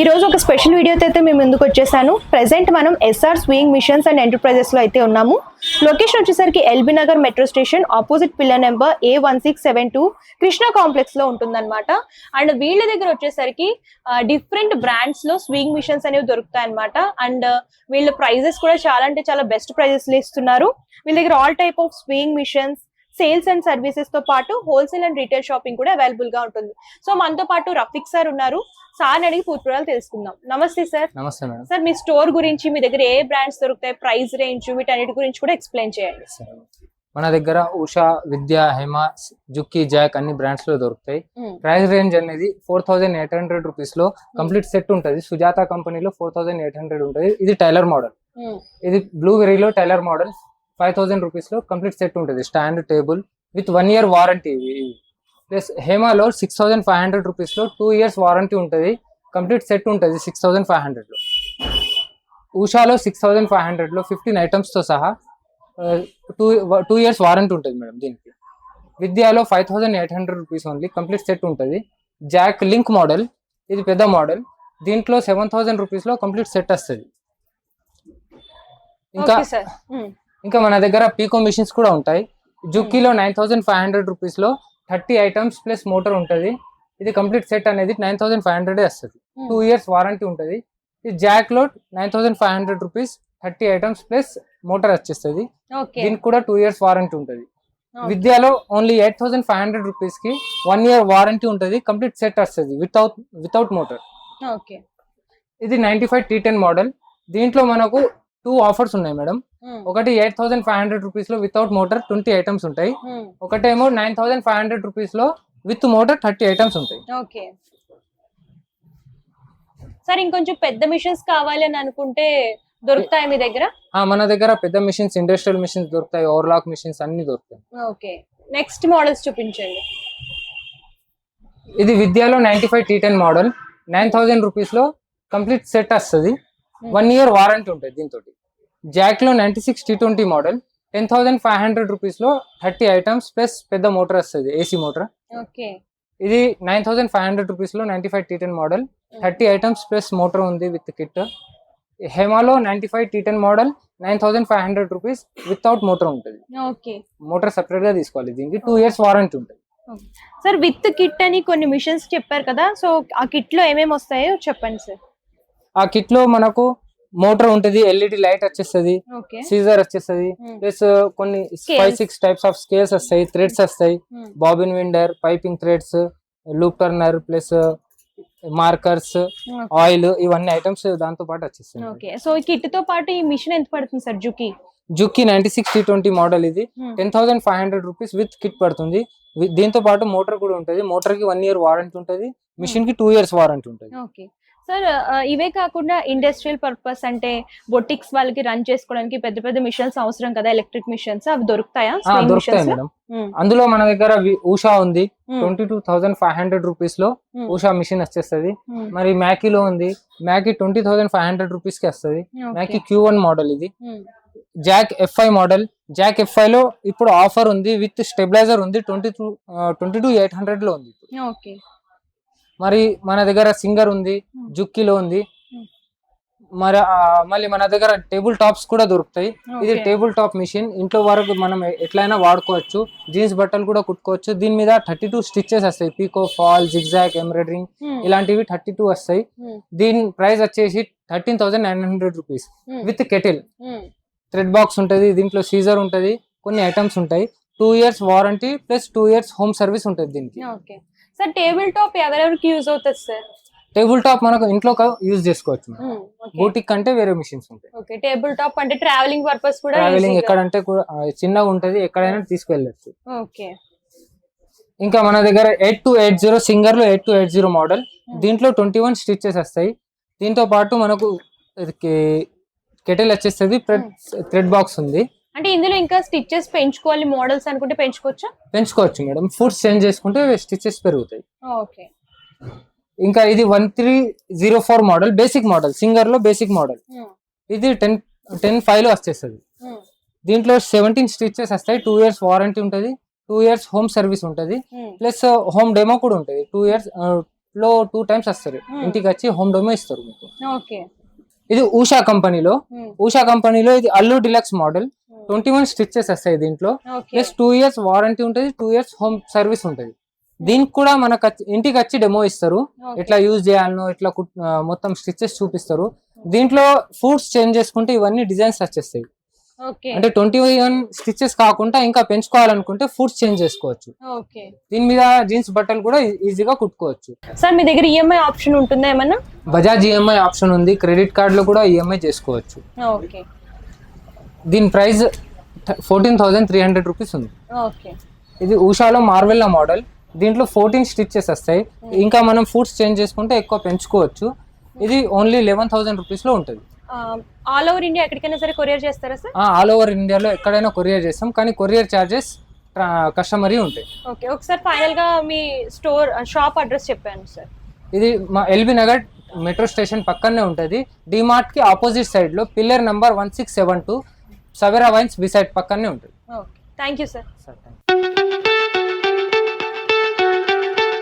ఈ రోజు ఒక స్పెషల్ వీడియోతో అయితే మేము ముందుకు వచ్చేసాను. ప్రెసెంట్ మనం ఎస్ఆర్ స్వింగ్ మిషన్స్ అండ్ ఎంటర్ప్రైజెస్లో అయితే ఉన్నాము. లొకేషన్ వచ్చేసరికి LB Nagar metro station opposite pillar number A one six seven two Krishna కాంప్లెక్స్లో ఉంటుందన్నమాట. అండ్ వీళ్ళ దగ్గర వచ్చేసరికి డిఫరెంట్ బ్రాండ్స్లో స్వింగ్ మిషన్స్ అనేవి దొరుకుతాయి అనమాట అండ్ వీళ్ళ ప్రైజెస్ కూడా చాలా అంటే చాలా బెస్ట్ ప్రైజెస్ ఇస్తున్నారు. వీళ్ళ దగ్గర all type of swing machines sales and సర్వీసెస్తో పాటు హోల్సేల్ అండ్ రీటైల్ షాపింగ్ కూడా అవైలబుల్గా ఉంటుంది. సో మనతో పాటు రఫిక్ సార్ ఉన్నారు. సార్ అడిగి పూర్తి వివరాలు తెలుసుకుందాం. నమస్తే సార్. నమస్తే మేడం. సార్ మీ స్టోర్ గురించి మీ దగ్గర ఏ బ్రాండ్స్ దొరుకుతాయి? ప్రైస్ రేంజ్ వీటన్నిటి గురించి కూడా ఎక్స్ప్లెయిన్ చేయండి. మన దగ్గర ఉషా విద్య హేమ జుక్కి జాక్ అన్ని బ్రాండ్స్లో దొరుకుతాయి. ప్రైస్ రేంజ్ అనేది ఫోర్ థౌసండ్ ఎయిట్ హండ్రెడ్ రూపీస్లో కంప్లీట్ సెట్ ఉంటుంది. సుజాత కంపెనీలో ఫోర్ థౌసండ్ ఎయిట్ హండ్రెడ్ ఉంటుంది. ఇది టైలర్ మోడల్. ఇది బ్లూబెర్రీలో టైలర్ మోడల్. ఫైవ్ థౌసండ్ రూపీస్లో కంప్లీట్ సెట్ ఉంటుంది. Stand table with one year warranty plus హేమాలో six thousand five hundred రూపీస్లో టూ ఇయర్స్ వారంటీ ఉంటుంది. కంప్లీట్ సెట్ ఉంటుంది సిక్స్ థౌసండ్ ఫైవ్ హండ్రెడ్లో ఉషాలో సిక్స్ థౌసండ్ ఫైవ్ హండ్రెడ్లో ఫిఫ్టీన్ ఐటమ్స్తో సహా టూ టూ ఇయర్స్ వారంటీ ఉంటుంది మేడం దీనికి. విద్యాలో five thousand eight hundred rupees only complete set ఉంటుంది. జాక్ లింక్ మోడల్ ఇది పెద్ద మోడల్. దీంట్లో సెవెన్ థౌసండ్ రూపీస్లో కంప్లీట్ సెట్ వస్తుంది. ఇంకా ఇంకా మన దగ్గర పీకో మిషన్స్ కూడా ఉంటాయి. జుక్కీలో నైన్ థౌసండ్ ఫైవ్ హండ్రెడ్ రూపీస్లో థర్టీ ఐటమ్స్ ప్లస్ మోటార్ ఉంటుంది. ఇది కంప్లీట్ సెట్ అనేది నైన్ థౌసండ్ ఫైవ్ హండ్రెడ్ వస్తుంది. టూ ఇయర్స్ వారంటీ ఉంటుంది. ఇది జాక్లో nine thousand five hundred rupees thirty items plus motor వచ్చేస్తుంది. దీనికి కూడా టూ ఇయర్స్ వారంటీ ఉంటుంది. విద్యాలో only eight thousand five hundred రూపీస్కి వన్ ఇయర్ వారంటీ ఉంటుంది. కంప్లీట్ సెట్ వస్తుంది వితౌట్ వితౌట్ మోటార్ ఓకే. ఇది ninety five T ten model. దీంట్లో మనకు టూ ఆఫర్స్ ఉన్నాయి మేడం. ఒకటి ఎయిట్ థౌసండ్ ఫైవ్ హండ్రెడ్ రూపీస్లో వితౌట్ మోటార్ ట్వంటీ ఐటమ్స్ ఉంటాయి. ఒకటేమో నైన్ థౌసండ్ ఫైవ్ హండ్రెడ్ రూపీస్లో విత్ మోటార్ థర్టీ ఐటమ్స్ ఉంటాయి. ఓకే. సార్ ఇంకొంచెం పెద్ద మిషన్స్ కావాలి అని అనుకుంటే దొరుకుతాయి మీ దగ్గర? మన దగ్గర పెద్ద మిషన్స్ ఇండస్ట్రియల్ మిషన్స్ దొరుకుతాయి ఓవర్లాక్ మిషన్స్ అన్ని దొరుకుతాయి. ఓకే. నెక్స్ట్ మోడల్స్ చూపించండి. ఇది విద్యాలో ninety five T ten model nine thousand రూపీస్లో కంప్లీట్ సెట్ వస్తుంది వన్ ఇయర్ వారంటీ ఉంటుంది దీంతో జాక్లో ninety six T twenty model ten thousand five hundred రూపీస్లో థర్టీ ఐటమ్స్ ప్లస్ పెద్ద మోటార్ వస్తుంది ఏసీ మోటార్ ఓకే. ఇది నైన్ థౌసండ్ ఫైవ్ హండ్రెడ్ రూపీస్లో ninety five T ten model thirty items plus motor ఉంది with kit హేమాలో ninety five T ten model nine thousand five hundred rupees without motor ఉంటుంది. Okay. Motor సెపరేట్గా తీసుకోవాలి దీనికి two years warranty ఉంటుంది. Sir with kit అని కొన్ని machines చెప్పారు కదా సో ఆ కిట్లో ఏమేమి వస్తాయో చెప్పండి సార్. ఆ కిట్లో మనకు మోటార్ ఉంటుంది ఎల్ఈడి లైట్ వచ్చేస్తుంది సీజర్ వచ్చేస్తుంది Hmm. ప్లస్ కొన్ని. Five six types of scales వస్తాయి థ్రెడ్స్ వస్తాయి. Bobbin winder piping threads loop turner plus markers oil ఇవన్నీ ఐటమ్స్ దాంతో పాటు వచ్చేస్తాయి ఓకే సో ఈ కిట్తో పాటు ఈ మిషన్ ఎంత పడుతుంది sir Juki Juki ninety six T twenty model ఇది ten thousand five hundred rupees with kit పడుతుంది. దీంతో పాటు మోటార్ కూడా ఉంటుంది. మోటార్కి వన్ ఇయర్ వారంటీ ఉంటుంది. మిషన్కి టూ ఇయర్స్ వారంటీ ఉంటుంది. సార్ ఇవే కాకుండా ఇండస్ట్రియల్ పర్పస్ అంటే బొటిక్స్ వాళ్ళకి రన్ చేసుకోవడానికి పెద్ద పెద్ద మిషన్స్ అవసరం కదా ఎలక్ట్రిక్ మిషన్స్ అవి దొరుకుతాయా? దొరుకుతాయి? మేడం ఉమ్, అందులో మన దగ్గర ఉషా ఉంది. Twenty two thousand five hundred రూపీస్లో ఉషా మిషన్ వచ్చేస్తుంది. మరి మ్యాకీలో ఉంది. Macky twenty thousand five hundred రూపీస్కి వస్తుంది మ్యాకీ క్యూ వన్ మోడల్ ఇది. Jack FI model Jack FI లో ఇప్పుడు ఆఫర్ ఉంది. విత్ స్టెబిలైజర్ ఉంది. Twenty two twenty two eight హండ్రెడ్లో ఉంది మరి మన దగ్గర సింగర్ ఉంది Hmm. జుక్కిలో ఉంది. Hmm. మరి మళ్ళీ మన దగ్గర టేబుల్ టాప్స్ కూడా దొరుకుతాయి. ఇది టేబుల్ టాప్ మిషన్. ఇంట్లో వరకు మనం ఎట్లయినా వాడుకోవచ్చు. జీన్స్ బట్టలు కూడా కుట్టుకోవచ్చు. దీని మీద థర్టీ టూ స్టిచ్చెస్ వస్తాయి. పీకో ఫాల్ జిగ్జాక్ ఎంబ్రాయిడరింగ్ ఉమ్, ఇలాంటివి థర్టీ టూ వస్తాయి. దీని ప్రైస్ వచ్చేసి thirteen thousand nine hundred rupees. With kettle. Thread box ఉంటుంది దీంట్లో సీజర్ ఉంటుంది కొన్ని ఐటమ్స్ ఉంటాయి. Two years warranty plus two years home service ఉంటుంది దీనికి. సార్ టేబుల్ టాప్ ఎవరెవరికి యూజ్ అవుతుంది సార్ టేబుల్ టాప్ మనకు ఇంట్లో యూజ్ చేసుకోవచ్చు బూటిక్ కంటే వేరే మిషన్స్ ఉంటాయి. ఓకే టేబుల్ టాప్ అంటే ట్రావెలింగ్ పర్పస్ కూడా ట్రావెలింగ్ ఎక్కడంటే కూడా చిన్నగా ఉంటది ఎక్కడైనా తీసుకెళ్ళచ్చు. ఓకే ఇంకా మన దగ్గర eight two eight zero సింగర్లో eight two eight zero model దీంట్లో ట్వంటీ వన్ స్టిచెస్ వస్తాయి. దీంతో పాటు మనకు కెటిల్ వచ్చేస్తుంది థ్రెడ్ బాక్స్ ఉంది. అంటే ఇందులో ఇంకా స్టిచెస్ పెంచుకోవాలి మోడల్స్ అనుకుంటే పెంచుకోవచ్చా? పెంచుకోవచ్చు మేడం. ఫుడ్స్ చేంజ్ చేసుకుంటే స్టిచెస్ పెరుగుతాయి. ఓకే. ఇంకా ఇది one three zero four model basic model సింగర్లో basic model. ఇది టెన్ టెన్ ఫైవ్లో వచ్చేస్తుంది. దీంట్లో సెవెంటీన్ స్టిచెస్ వస్తాయి టూ ఇయర్స్ వారంటీ ఉంటుంది టూ ఇయర్స్ హోమ్ సర్వీస్ ఉంటుంది ప్లస్ హోమ్ డెమో కూడా ఉంటుంది. టూ ఇయర్స్లో టూ టైమ్స్ వస్తారు. ఇంటికి వచ్చి హోమ్ డోమే ఇస్తారు మీకు. ఓకే. ఇది ఉషా కంపెనీలో. ఉషా కంపెనీలో ఇది Allure deluxe model. Twenty one stitches వస్తాయి దీంట్లో. ప్లస్ టూ ఇయర్స్ వారంటీ ఉంటుంది టూ ఇయర్స్ హోమ్ సర్వీస్ ఉంటుంది. దీనికి కూడా మనకు ఇంటికి వచ్చి డెమో ఇస్తారు. ఎట్లా యూజ్ చేయాలనో ఆ, మొత్తం స్టిచ్చెస్ చూపిస్తారు. దీంట్లో ఫుడ్స్ చేంజ్ చేసుకుంటే ఇవన్నీ డిజైన్స్ వచ్చేస్తాయి. అంటే ట్వంటీ వన్ స్టిచ్చెస్ కాకుండా ఇంకా పెంచుకోవాలనుకుంటే ఫుడ్స్ చేంజ్ చేసుకోవచ్చు. ఓకే. దీని మీద జీన్స్ బట్టలు కూడా ఈజీగా కుట్టుకోవచ్చు. సార్ మీ దగ్గర ఈఎంఐ ఆప్షన్ ఉంటుందా ఏమన్నా? బజాజ్ ఈఎంఐ ఆప్షన్ ఉంది. క్రెడిట్ కార్డ్లో కూడా ఈఎంఐ చేసుకోవచ్చు. ఓకే. దీని price fourteen thousand three hundred rupees ఉంది. ఓకే. ఇది ఉషాలో మార్వెల్లా మోడల్. దీంట్లో ఫోర్టీన్ స్టిచ్చెస్ వస్తాయి. ఇంకా మనం ఫుడ్స్ చేంజ్ చేసుకుంటే ఎక్కువ పెంచుకోవచ్చు. ఇది ఓన్లీ లెవెన్ థౌసండ్ రూపీస్లో ఉంటుంది ఆల్ ఓవర్ ఇండియా ఎక్కడికైనా సరే కొరియర్ చేస్తారా సార్? ఆల్ ఓవర్ ఇండియాలో ఎక్కడైనా కొరియర్ చేస్తాం. కానీ కొరియర్ చార్జెస్ కస్టమరీ ఉంటాయి. ఓకే. ఒకసారి ఫైనల్గా మీ స్టోర్ షాప్ అడ్రస్ చెప్పాను సార్. ఇది మా ఎల్బీ నగర్ మెట్రో స్టేషన్ పక్కనే ఉంటుంది. డిమార్ట్కి ఆపోజిట్ సైడ్లో pillar number one six seven two Savera wines beside పక్కనే ఉంటుంది. Okay. Thank you sir. Sir thank you